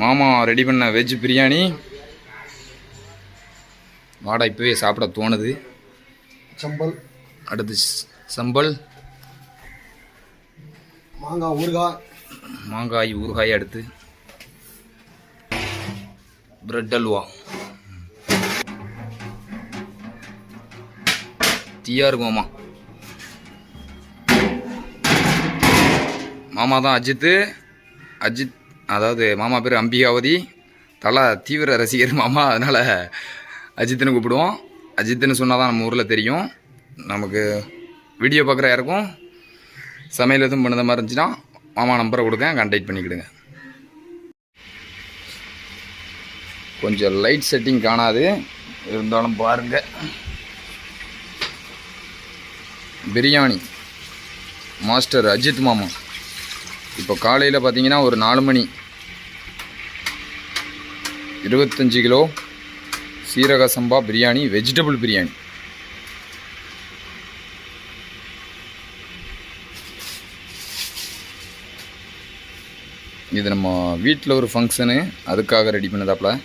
மாமா ரெடி பண்ண வெஜ் பிரியாணி. வாடா இப்போவே சாப்பிட தோணுது. சம்பல். அடுத்து சம்பல். மாங்காய் ஊறுகாய். மாங்காய் ஊறுகாய் அடுத்து. பிரெட் அல்வா. தீயா இருக்கும் மாமா. மாமா தான் அஜித்து. அஜித் அதாவது மாமா பேர் அம்பிகாவதி. தலா தீவிர ரசிகர் மாமா அதனால் அஜித்துன்னு கூப்பிடுவோம். அஜித்துன்னு சொன்னால் தான் நம்ம ஊரில் தெரியும். நமக்கு வீடியோ பார்க்குற யாருக்கும் சமையல் எதுவும் பண்ணுற மாதிரி இருந்துச்சுன்னா மாமா நம்பரை கொடுங்க கான்டாக்ட் பண்ணிக்கிடுங்க. கொஞ்சம் லைட் செட்டிங் காணாது. இருந்தாலும் பாருங்கள் பிரியாணி. மாஸ்டர் அஜித் மாமா. இப்போ காலையில் பார்த்தீங்கன்னா ஒரு நாலு மணி. இருபத்தஞ்சி கிலோ சீரக சம்பா பிரியாணி வெஜிடபிள் பிரியாணி. இது நம்ம வீட்டில் ஒரு ஃபங்க்ஷனு அதுக்காக ரெடி பண்ணதாப்பில்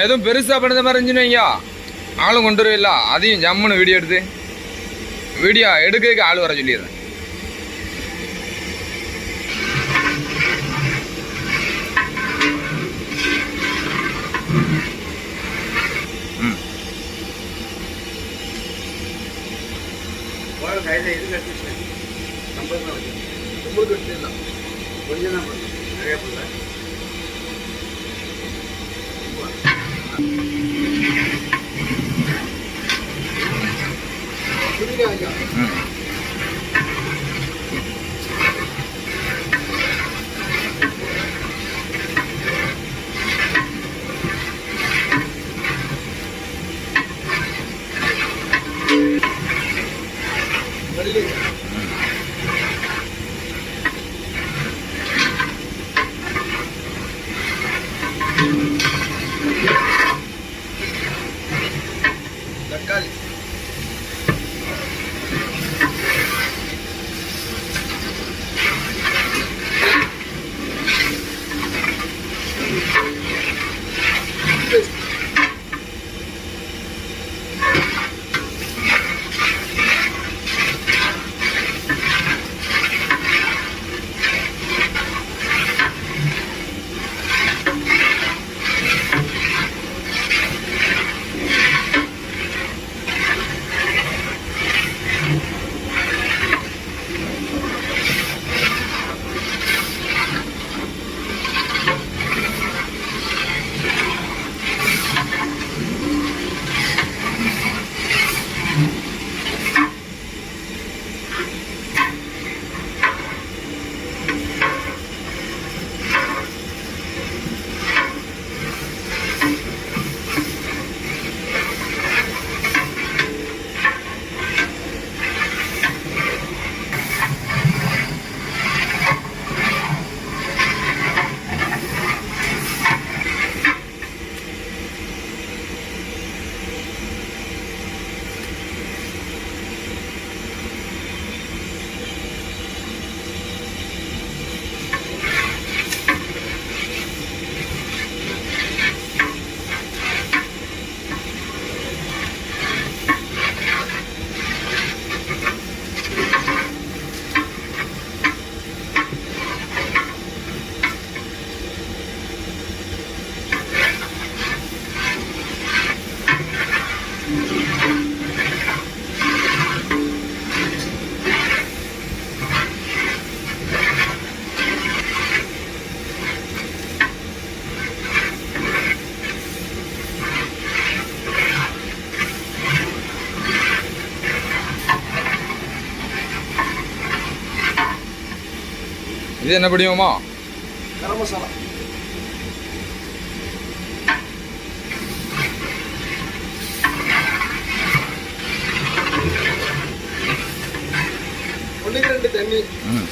நம்ம எதுவும் பெருசாக பண்ணுற மாதிரி இருந்துச்சுன்னு ஐயா ஆளும் கொண்டு வருவில்ல அதையும் ஜம்முன்னு வீடியோ எடுத்து வீடியோ எடுக்கிறதுக்கு ஆள் வர சொல்லிடுறேன். கையில் இது கட்டிச்சு சம்பல் தான் கொஞ்சம் தான் பண்ணுறேன் நிறைய பண்ணுறேன் ஐயா ம் இது என்ன படியுமா கரம் மசாலா ஒன்றுக்கு ரெண்டு தண்ணி. ம்.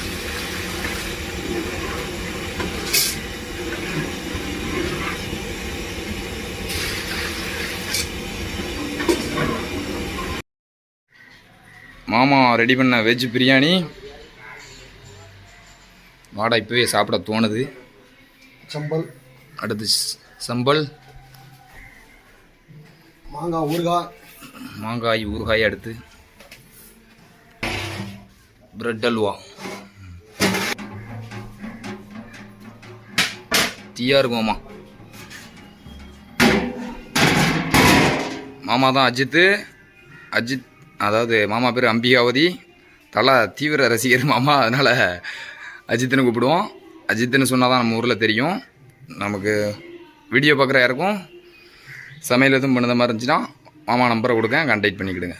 மாமா ரெடி பண்ண வெஜ் பிரியாணி? வாடா இப்போவே சாப்பிட தோணுது. சம்பல். அடுத்து சம்பல். மாங்காய் ஊறுகாய். மாங்காய் ஊறுகாய் அடுத்து. பிரெட் அல்வா. தீயா இருக்கும் மாமா. மாமா தான் அஜித்து. அஜித் அதாவது மாமா பேர் அம்பிகாவதி. தலை தீவிர ரசிகர் மாமா அதனால் அஜித்துன்னு கூப்பிடுவோம். அஜித்துன்னு சொன்னால் தான் நம்ம ஊரில் தெரியும். நமக்கு வீடியோ பார்க்குற யாருக்கும் சமையல் எதுவும் பண்ணுற மாதிரி இருந்துச்சுன்னா மாமா நம்பரை கொடுக்க கான்டாக்ட் பண்ணிக்கிடுங்க.